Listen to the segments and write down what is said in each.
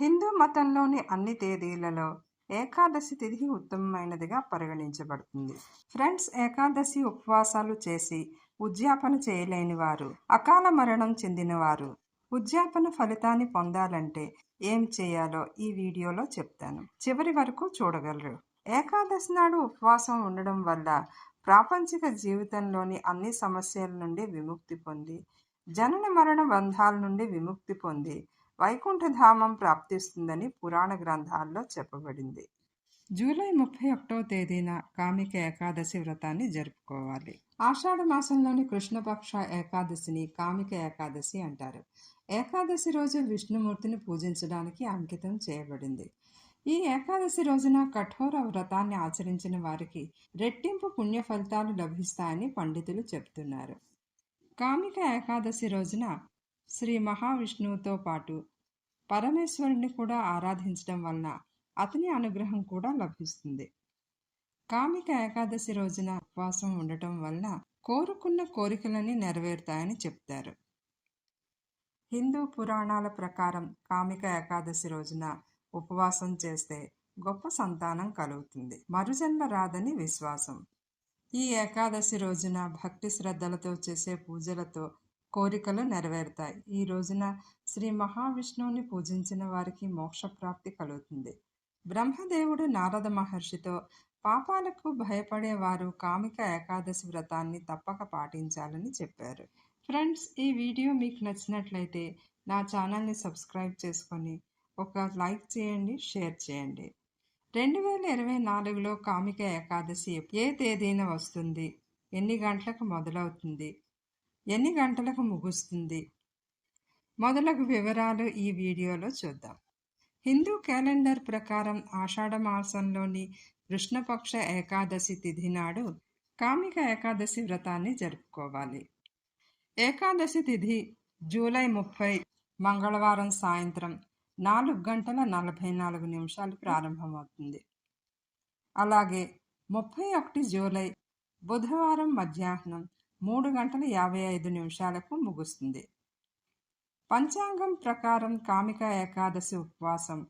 హిందూ మతంలోని అన్ని తేదీలలో ఏకాదశి తిథి ఉత్తమమైనదిగా పరిగణించబడుతుంది. ఫ్రెండ్స్ ఏకాదశి ఉపవాసాలు చేసి ఉద్యాపన చేయలేని వారు అకాల మరణం చెందినవారు ఉద్యాపన ఫలితాన్ని పొందాలంటే ఏం చేయాలో ఈ వీడియోలో చెప్తాను. చివరి వరకు చూడగలరు. ఏకాదశి నాడు ఉపవాసం ఉండడం వల్ల ప్రాపంచిక జీవితంలోని అన్ని సమస్యల నుండి విముక్తి పొంది జనన మరణ బంధాల నుండి విముక్తి పొంది వైకుంఠధామం ప్రాప్తిస్తుందని పురాణ గ్రంథాల్లో చెప్పబడింది. జూలై ముప్పై ఒకటో తేదీన కామిక ఏకాదశి వ్రతాన్ని జరుపుకోవాలి. ఆషాఢ మాసంలోని కృష్ణపక్ష ఏకాదశిని కామిక ఏకాదశి అంటారు. ఏకాదశి రోజు విష్ణుమూర్తిని పూజించడానికి అంకితం చేయబడింది. ఈ ఏకాదశి రోజున కఠోర వ్రతాన్ని ఆచరించిన వారికి రెట్టింపు పుణ్య ఫలితాలు లభిస్తాయని పండితులు చెబుతున్నారు. కామిక ఏకాదశి రోజున శ్రీ మహావిష్ణువుతో పాటు పరమేశ్వరుని కూడా ఆరాధించడం వలన అతని అనుగ్రహం కూడా లభిస్తుంది. కామిక ఏకాదశి రోజున ఉపవాసం ఉండటం వలన కోరుకున్న కోరికలన్నీ నెరవేరుతాయని చెప్తారు. హిందూ పురాణాల ప్రకారం కామిక ఏకాదశి రోజున ఉపవాసం చేస్తే గొప్ప సంతానం కలుగుతుంది. మరుజన్మ రాదని విశ్వాసం. ఈ ఏకాదశి రోజున భక్తి శ్రద్ధలతో చేసే పూజలతో కోరికలు నెరవేరుతాయి. ఈ రోజున శ్రీ మహావిష్ణువుని పూజించిన వారికి మోక్షప్రాప్తి కలుగుతుంది. బ్రహ్మదేవుడు నారద మహర్షితో పాపాలకు భయపడేవారు కామిక ఏకాదశి వ్రతాన్ని తప్పక పాటించాలని చెప్పారు. ఫ్రెండ్స్ ఈ వీడియో మీకు నచ్చినట్లయితే నా ఛానల్ని సబ్స్క్రైబ్ చేసుకొని ఒక లైక్ చేయండి షేర్ చేయండి. రెండు వేల ఇరవై నాలుగులో కామిక ఏకాదశి ఏ తేదీన వస్తుంది ఎన్ని గంటలకు మొదలవుతుంది ఎన్ని గంటలకు ముగుస్తుంది? మొదలగు వివరాలు ఈ వీడియోలో చూద్దాం. హిందూ క్యాలెండర్ ప్రకారం ఆషాఢ మాసంలోని కృష్ణపక్ష ఏకాదశి తిథి నాడు కామిక ఏకాదశి వ్రతాన్ని జరుపుకోవాలి. ఏకాదశి తిథి జూలై ముప్పై మంగళవారం సాయంత్రం నాలుగు గంటల నలభై నాలుగు నిమిషాలు ప్రారంభమవుతుంది. అలాగే ముప్పై ఒకటి జూలై బుధవారం మధ్యాహ్నం మూడు గంటల యాభై ఐదు నిమిషాలకు ముగుస్తుంది. పంచాంగం ప్రకారం కామిక ఏకాదశి ఉపవాసం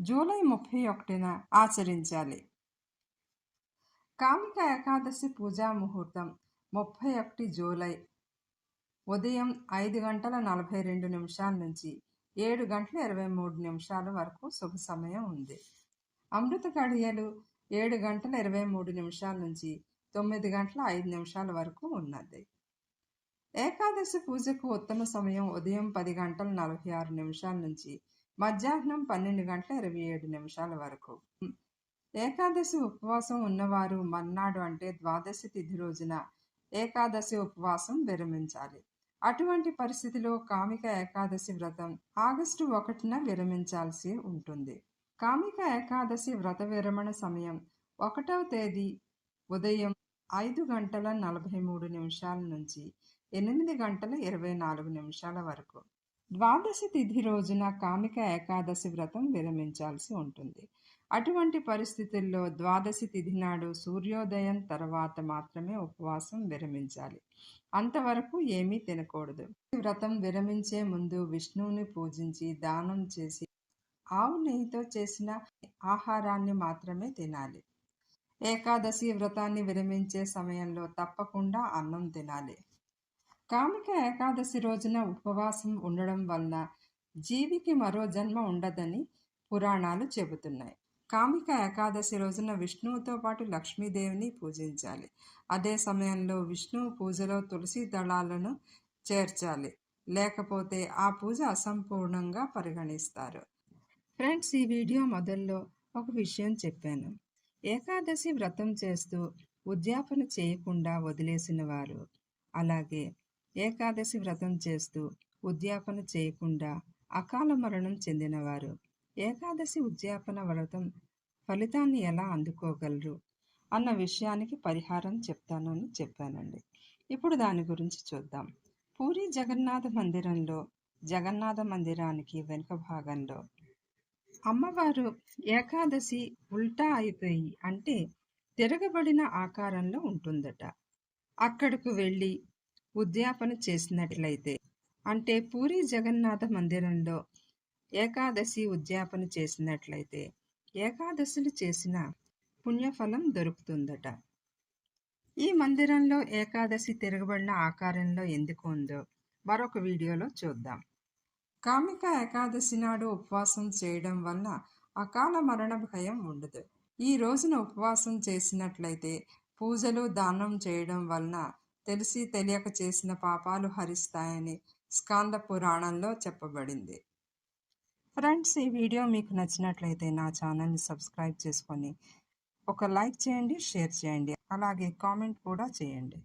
జూలై ముప్పై ఒకటిన ఆచరించాలి. కామిక ఏకాదశి పూజా ముహూర్తం ముప్పై ఒకటి జూలై ఉదయం ఐదు గంటల నలభై రెండు నిమిషాల నుంచి ఏడు గంటల ఇరవై మూడు నిమిషాల వరకు శుభ సమయం ఉంది. అమృత గడియలు ఏడు గంటల ఇరవై మూడు నిమిషాల నుంచి తొమ్మిది గంటల ఐదు నిమిషాల వరకు ఉన్నది. ఏకాదశి పూజకు ఉత్తమ సమయం ఉదయం పది గంటల నలభై ఆరు నిమిషాల నుంచి మధ్యాహ్నం పన్నెండు గంటల ఇరవై ఏడు నిమిషాల వరకు. ఏకాదశి ఉపవాసం ఉన్నవారు మర్నాడు అంటే ద్వాదశి తిథి రోజున ఏకాదశి ఉపవాసం విరమించాలి. అటువంటి పరిస్థితిలో కామిక ఏకాదశి వ్రతం ఆగస్టు ఒకటిన విరమించాల్సి ఉంటుంది. కామిక ఏకాదశి వ్రత విరమణ సమయం ఒకటవ తేదీ ఉదయం ఐదు గంటల నలభై మూడు నిమిషాల నుంచి ఎనిమిది గంటల ఇరవై నాలుగు నిమిషాల వరకు ద్వాదశి తిథి రోజున కామిక ఏకాదశి వ్రతం విరమించాల్సి ఉంటుంది. అటువంటి పరిస్థితుల్లో ద్వాదశి తిథి నాడు సూర్యోదయం తర్వాత మాత్రమే ఉపవాసం విరమించాలి. అంతవరకు ఏమీ తినకూడదు. వ్రతం విరమించే ముందు విష్ణువుని పూజించి దానం చేసి ఆవు నెయ్యితో చేసిన ఆహారాన్ని మాత్రమే తినాలి. ఏకాదశి వ్రతాన్ని విరమించే సమయంలో తప్పకుండా అన్నం తినాలి. కామిక ఏకాదశి రోజున ఉపవాసం ఉండడం వల్ల జీవికి మరో జన్మ ఉండదని పురాణాలు చెబుతున్నాయి. కామిక ఏకాదశి రోజున విష్ణువుతో పాటు లక్ష్మీదేవిని పూజించాలి. అదే సమయంలో విష్ణువు పూజలో తులసి దళాలను చేర్చాలి. లేకపోతే ఆ పూజ అసంపూర్ణంగా పరిగణిస్తారు. ఫ్రెండ్స్ ఈ వీడియో మొదల్లో ఒక విషయం చెప్పాను. ఏకాదశి వ్రతం చేస్తూ ఉద్యాపన చేయకుండా వదిలేసిన వారు. అలాగే ఏకాదశి వ్రతం చేస్తూ ఉద్యాపన చేయకుండా అకాల మరణం చెందినవారు. ఏకాదశి ఉద్యాపన వ్రతం ఫలితాన్ని ఎలా అందుకోగలరు అన్న విషయానికి పరిహారం చెప్తానని చెప్పానండి. ఇప్పుడు దాని గురించి చూద్దాం. పూరి జగన్నాథ మందిరంలో జగన్నాథ మందిరానికి వెనుక భాగంలో అమ్మవారు ఏకాదశి ఉల్టా అయిపోయి అంటే తిరగబడిన ఆకారంలో ఉంటుందట. అక్కడకు వెళ్ళి ఉద్యాపన చేసినట్లయితే అంటే పూరి జగన్నాథ మందిరంలో ఏకాదశి ఉద్యాపన చేసినట్లయితే ఏకాదశులు చేసిన పుణ్యఫలం దొరుకుతుందట. ఈ మందిరంలో ఏకాదశి తిరగబడిన ఆకారంలో ఎందుకు ఉందో మరొక వీడియోలో చూద్దాం. కామిక ఏకాదశి నాడు ఉపవాసం చేయడం వల్ల అకాల మరణ భయం ఉండదు. ఈ రోజున ఉపవాసం చేసినట్లయితే పూజలు దానం చేయడం వలన తెలిసి తెలియక చేసిన పాపాలు హరిస్తాయని స్కాంద పురాణంలో చెప్పబడింది. ఫ్రెండ్స్ ఈ వీడియో మీకు నచ్చినట్లయితే నా ఛానల్ని సబ్స్క్రైబ్ చేసుకొని ఒక లైక్ చేయండి షేర్ చేయండి. అలాగే కామెంట్ కూడా చేయండి.